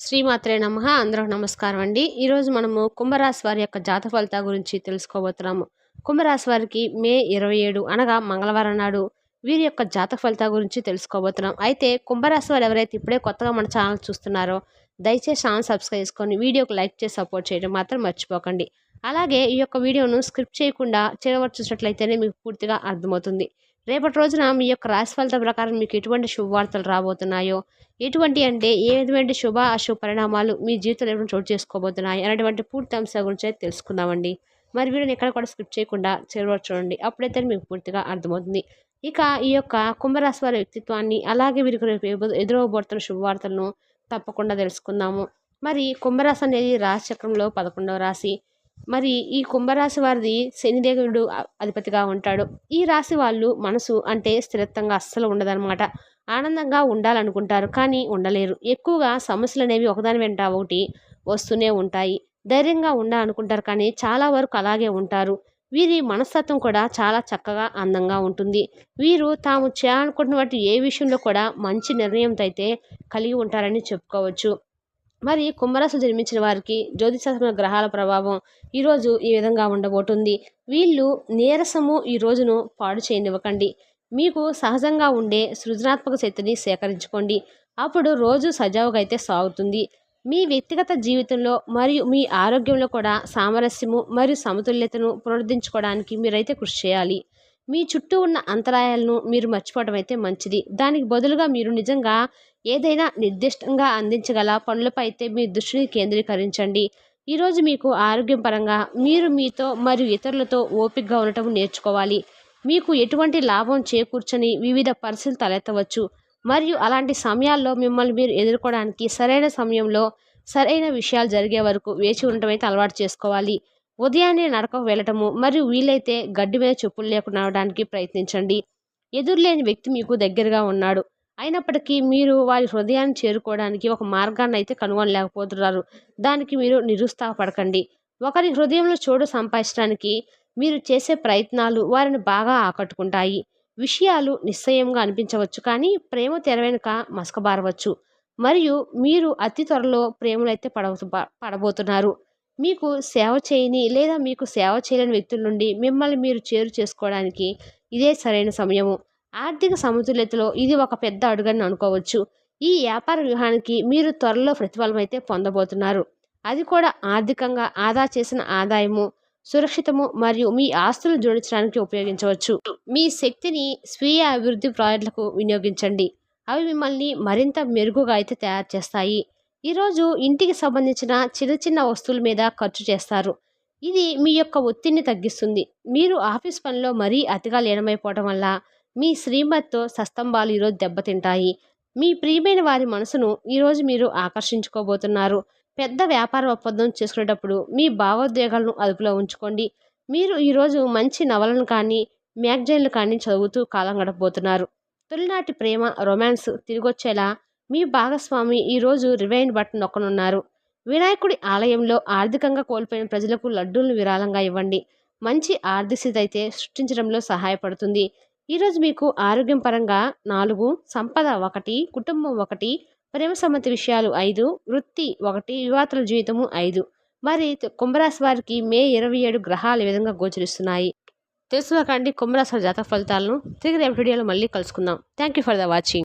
శ్రీమాత్రే నమ. అందరూ నమస్కారం అండి. ఈరోజు మనము కుంభరాశి వారి యొక్క జాత ఫలితాల గురించి తెలుసుకోబోతున్నాము. కుంభరాశి వారికి మే ఇరవై ఏడు అనగా మంగళవారం నాడు వీరి యొక్క జాత ఫలితాల గురించి తెలుసుకోబోతున్నాం. అయితే కుంభరాశి వారు ఎవరైతే ఇప్పుడే కొత్తగా మన ఛానల్ చూస్తున్నారో దయచేసి ఛానల్ సబ్స్క్రైబ్ చేసుకొని వీడియోకి లైక్ చేసి సపోర్ట్ చేయడం మాత్రం మర్చిపోకండి. అలాగే ఈ యొక్క వీడియోను స్క్రిప్ట్ చేయకుండా చివరి చూసినట్లయితేనే మీకు పూర్తిగా అర్థమవుతుంది. రేపటి రోజున మీ యొక్క రాశి ఫలితం ప్రకారం మీకు ఎటువంటి శుభవార్తలు రాబోతున్నాయో ఎటువంటి అంటే ఏ విధమైన శుభ అశుభ పరిణామాలు మీ జీవితంలో ఏమైనా చోటు చేసుకోబోతున్నాయి అనేటువంటి పూర్తి అంశాల గురించి అయితే తెలుసుకుందామండి. మరి వీడియోని ఎక్కడ కూడా స్కిప్ చేయకుండా చేరవచ్చు చూడండి. అప్పుడైతే మీకు పూర్తిగా అర్థమవుతుంది. ఇక ఈ యొక్క కుంభరాశి వారి వ్యక్తిత్వాన్ని అలాగే వీరికి ఎదురవబడుతున్న శుభవార్తలను తప్పకుండా తెలుసుకుందాము. మరి కుంభరాశి అనేది రాశి చక్రంలో పదకొండవ రాశి. మరి ఈ కుంభరాశి వారిది శనిదేవుడు అధిపతిగా ఉంటాడు. ఈ రాశి వాళ్ళు మనసు అంటే స్థిరత్వంగా అస్సలు ఉండదన్నమాట. ఆనందంగా ఉండాలనుకుంటారు కానీ ఉండలేరు. ఎక్కువగా సమస్యలు అనేవి ఒకదాని వెంట ఒకటి వస్తూనే ఉంటాయి. ధైర్యంగా ఉండాలనుకుంటారు కానీ చాలా వరకు అలాగే ఉంటారు. వీరి మనస్తత్వం కూడా చాలా చక్కగా అందంగా ఉంటుంది. వీరు తాము చేయాలనుకుంటున్నటువంటి ఏ విషయంలో కూడా మంచి నిర్ణయంతో అయితే కలిగి ఉంటారని చెప్పుకోవచ్చు. మరి కుంభరాశి జన్మించిన వారికి జ్యోతిషాస్త్ర గ్రహాల ప్రభావం ఈరోజు ఈ విధంగా ఉండబోతుంది. వీళ్ళు నీరసము ఈ రోజును పాడు చేయనివ్వకండి. మీకు సహజంగా ఉండే సృజనాత్మక శక్తిని సేకరించుకోండి. అప్పుడు రోజు సజావుగా అయితే సాగుతుంది. మీ వ్యక్తిగత జీవితంలో మరియు మీ ఆరోగ్యంలో కూడా సామరస్యము మరియు సమతుల్యతను పునరుద్ధరించుకోవడానికి మీరైతే కృషి చేయాలి. మీ చుట్టూ ఉన్న అంతరాయాలను మీరు మర్చిపోవడం అయితే మంచిది. దానికి బదులుగా మీరు నిజంగా ఏదైనా నిర్దిష్టంగా అందించగల పనులపై అయితే మీ దృష్టిని కేంద్రీకరించండి. ఈరోజు మీకు ఆరోగ్యం పరంగా మీరు మీతో మరియు ఇతరులతో ఓపికగా ఉండటం నేర్చుకోవాలి. మీకు ఎటువంటి లాభం చేకూర్చని వివిధ పరిస్థితులు తలెత్తవచ్చు. మరియు అలాంటి సమయాల్లో మిమ్మల్ని మీరు ఎదుర్కోవడానికి సరైన సమయంలో సరైన విషయాలు జరిగే వరకు వేచి ఉండటం అయితే అలవాటు చేసుకోవాలి. ఉదయాన్నే నడకకు వెళ్ళటము మరియు వీలైతే గడ్డి మీద చెప్పులు లేకుండా అవడానికి ప్రయత్నించండి. ఎదురులేని వ్యక్తి మీకు దగ్గరగా ఉన్నాడు. అయినప్పటికీ మీరు వారి హృదయాన్ని చేరుకోవడానికి ఒక మార్గాన్ని అయితే కనుగొనలేకపోతున్నారు. దానికి మీరు నిరుత్సాహపడకండి. ఒకరి హృదయంలో చోటు సంపాదించడానికి మీరు చేసే ప్రయత్నాలు వారిని బాగా ఆకట్టుకుంటాయి. విషయాలు నిశ్చయంగా అనిపించవచ్చు కానీ ప్రేమ తెర వెనుక మసకబారవచ్చు మరియు మీరు అతి త్వరలో ప్రేమలు అయితే పడవ పడబోతున్నారు. మీకు సేవ చేయని లేదా మీకు సేవ చేయలేని వ్యక్తుల నుండి మిమ్మల్ని మీరు చేరు చేసుకోవడానికి ఇదే సరైన సమయము. ఆర్థిక సమతుల్యతలో ఇది ఒక పెద్ద అడుగని అనుకోవచ్చు. ఈ వ్యాపార వ్యూహానికి మీరు త్వరలో ప్రతిఫలం అయితే పొందబోతున్నారు. అది కూడా ఆర్థికంగా ఆదా చేసిన ఆదాయము సురక్షితము మరియు మీ ఆస్తులు జోడించడానికి ఉపయోగించవచ్చు. మీ శక్తిని స్వీయ అభివృద్ధి ప్రాజెక్టులకు వినియోగించండి. అవి మిమ్మల్ని మరింత మెరుగుగా అయితే తయారు చేస్తాయి. ఈరోజు ఇంటికి సంబంధించిన చిన్న చిన్న వస్తువుల మీద ఖర్చు చేస్తారు. ఇది మీ యొక్క ఒత్తిడిని తగ్గిస్తుంది. మీరు ఆఫీస్ పనిలో మరీ అతిగా లీనమైపోవడం వల్ల మీ శ్రీమతితో సస్తంభాలు ఈరోజు దెబ్బతింటాయి. మీ ప్రియమైన వారి మనసును ఈరోజు మీరు ఆకర్షించుకోబోతున్నారు. పెద్ద వ్యాపార ఒప్పందం చేసుకునేటప్పుడు మీ భావోద్వేగాలను అదుపులో ఉంచుకోండి. మీరు ఈరోజు మంచి నవలను కానీ మ్యాగజైన్లు కానీ చదువుతూ కాలం గడపబోతున్నారు. తొలినాటి ప్రేమ రొమాన్స్ తిరిగొచ్చేలా మీ భాగస్వామి ఈరోజు రివైన్ బటన్ నొక్కనున్నారు. వినాయకుడి ఆలయంలో ఆర్థికంగా కోల్పోయిన ప్రజలకు లడ్డూలను విరాళంగా ఇవ్వండి. మంచి ఆర్థిక అయితే సృష్టించడంలో సహాయపడుతుంది. ఈరోజు మీకు ఆరోగ్యం పరంగా నాలుగు సంపద ఒకటి కుటుంబం ఒకటి ప్రేమ సమ్మతి విషయాలు ఐదు వృత్తి ఒకటి వివాహాల జీవితము ఐదు. మరి కుంభరాశి వారికి మే ఇరవై ఏడు గ్రహాలు ఈ విధంగా గోచరిస్తున్నాయి. తెలుసుకోకండి కుంభరాశి జాతక ఫలితాలను. తిరిగి రేపు వీడియోలో మళ్ళీ కలుసుకుందాం. Thank you for the watching